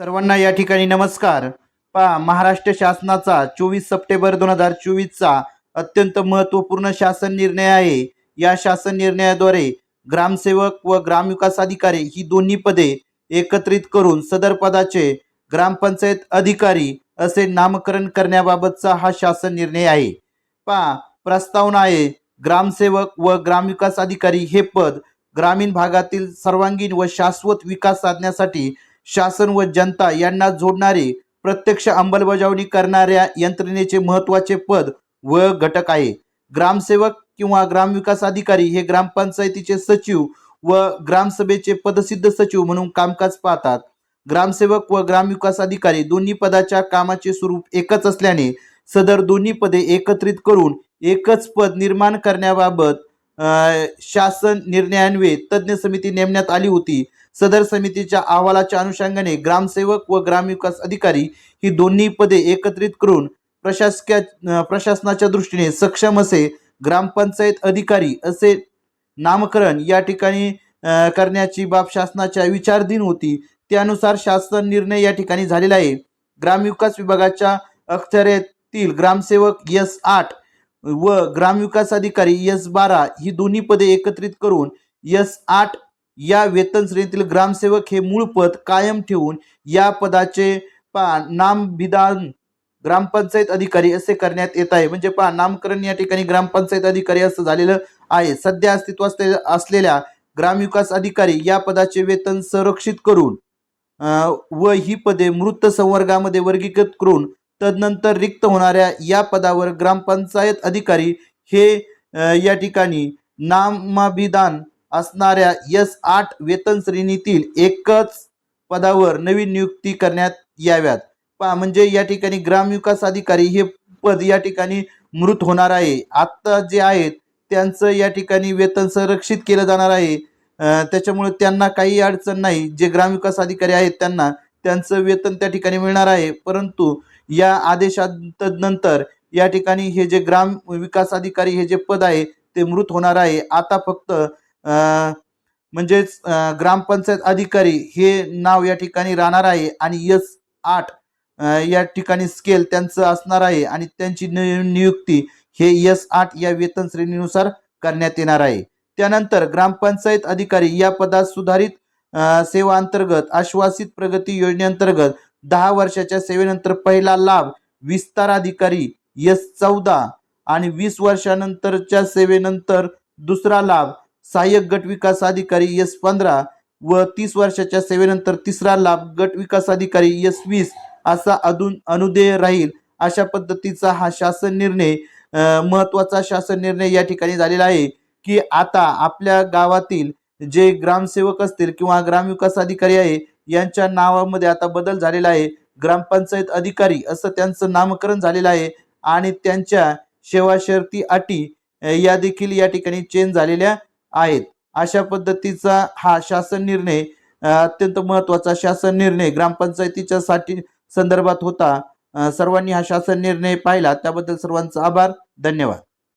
सर्वांना या ठिकाणी नमस्कार. पा महाराष्ट्र शासनाचा चोवीस सप्टेंबर दोन हजार चोवीसचा अत्यंत महत्त्वपूर्ण शासन निर्णय आहे. या शासन निर्णयाद्वारे ग्रामसेवक व ग्रामविकास अधिकारी ही दोन्ही पदे एकत्रित करून सदर पदाचे ग्रामपंचायत अधिकारी असे नामकरण करण्याबाबतचा हा शासन निर्णय आहे. पा प्रस्तावना आहे ग्रामसेवक व ग्रामविकास अधिकारी हे पद ग्रामीण भागातील सर्वांगीण व शाश्वत विकास साधण्यासाठी शासन व जनता यांना जोडणारे प्रत्यक्ष अंमलबजावणी करणाऱ्या यंत्रणेचे महत्त्वाचे पद व घटक आहे. ग्रामसेवक किंवा ग्रामविकास अधिकारी हे ग्रामपंचायतीचे सचिव व ग्रामसभेचे पदसिद्ध सचिव म्हणून कामकाज पाहतात. ग्रामसेवक व ग्रामविकास अधिकारी दोन्ही पदाच्या कामाचे स्वरूप एकच असल्याने सदर दोन्ही पदे एकत्रित करून एकच पद निर्माण करण्याबाबत शासन निर्णयान्वये तज्ज्ञ समिती नेमण्यात आली होती. सदर समितीच्या अहवालाच्या अनुषंगाने ग्रामसेवक व ग्रामविकास अधिकारी ही दोन्ही पदे एकत्रित करून प्रशासकीय प्रशासनाच्या दृष्टीने सक्षम असे ग्रामपंचायत अधिकारी असे नामकरण या ठिकाणी करण्याची बाब शासनाच्या विचारधीन होती. त्यानुसार शासन निर्णय या ठिकाणी झालेला आहे. ग्रामविकास विभागाच्या अखत्यारीतील ग्रामसेवक एस आठ व ग्रामविकास अधिकारी एस बारा ही दोन्ही पदे एकत्रित करून एस आठ या वेतन श्रेणीतील ग्रामसेवक हे मूळ पद कायम ठेवून या पदाचे पा नामभिदान ग्रामपंचायत अधिकारी असे करण्यात येत आहे. म्हणजे पहा नामकरण या ठिकाणी ग्रामपंचायत अधिकारी असं झालेलं आहे. सध्या अस्तित्वात असलेल्या ग्रामविकास अधिकारी या पदाचे वेतन संरक्षित करून व ही पदे मृत संवर्गामध्ये वर्गीकृत करून तदनंतर रिक्त होणाऱ्या या पदावर ग्रामपंचायत अधिकारी हे या ठिकाणी नामाभिधान असणाऱ्या यस आठ वेतन श्रेणीतील एकच पदावर नवीन नियुक्ती करण्यात याव्यात. पा म्हणजे या ठिकाणी ग्रामविकास अधिकारी हे पद या ठिकाणी मृत होणार आहे. आत्ता जे आहेत त्यांचं या ठिकाणी वेतन संरक्षित केलं जाणार आहे. त्याच्यामुळे त्यांना काही अडचण नाही. जे ग्रामविकास अधिकारी आहेत त्यांना त्यांचं वेतन त्या ठिकाणी मिळणार आहे. परंतु या आदेशानंतर या ठिकाणी हे जे ग्राम विकास अधिकारी हे जे पद आहे ते मृत होणार आहे. आता फक्त म्हणजेच ग्रामपंचायत अधिकारी हे नाव या ठिकाणी राहणार आहे आणि यस आठ या ठिकाणी स्केल त्यांचं असणार आहे आणि त्यांची नियुक्ती हे यस आठ या वेतन श्रेणीनुसार करण्यात येणार आहे. त्यानंतर ग्रामपंचायत अधिकारी या पदात सुधारित सेवा अंतर्गत आश्वासित प्रगती योजनेअंतर्गत दहा वर्षाच्या सेवेनंतर पहिला लाभ विस्तार अधिकारी एस चौदा आणि वीस वर्षानंतरच्या सेवेनंतर दुसरा लाभ सहाय्यक गट विकास अधिकारी एस पंधरा व तीस वर्षाच्या सेवेनंतर तिसरा लाभ गट विकास अधिकारी एस वीस असा अधून अनुदेय राहील अशा पद्धतीचा हा शासन निर्णय महत्त्वाचा महत्त्वाचा शासन निर्णय या ठिकाणी झालेला आहे की आता आपल्या गावातील जे ग्रामसेवक असतील किंवा ग्रामविकास अधिकारी आहे यांच्या नावामध्ये आता बदल झालेला आहे. ग्रामपंचायत अधिकारी असं त्यांचं नामकरण झालेलं आहे. आणि त्यांच्या सेवा शर्ती अटी या देखील या ठिकाणी चेंज झालेल्या आहेत. अशा पद्धतीचा हा शासन निर्णय अत्यंत महत्त्वाचा शासन निर्णय ग्रामपंचायतीच्या साठी संदर्भात होता. सर्वांनी हा शासन निर्णय पाहिला. त्याबद्दल सर्वांचा आभार. धन्यवाद.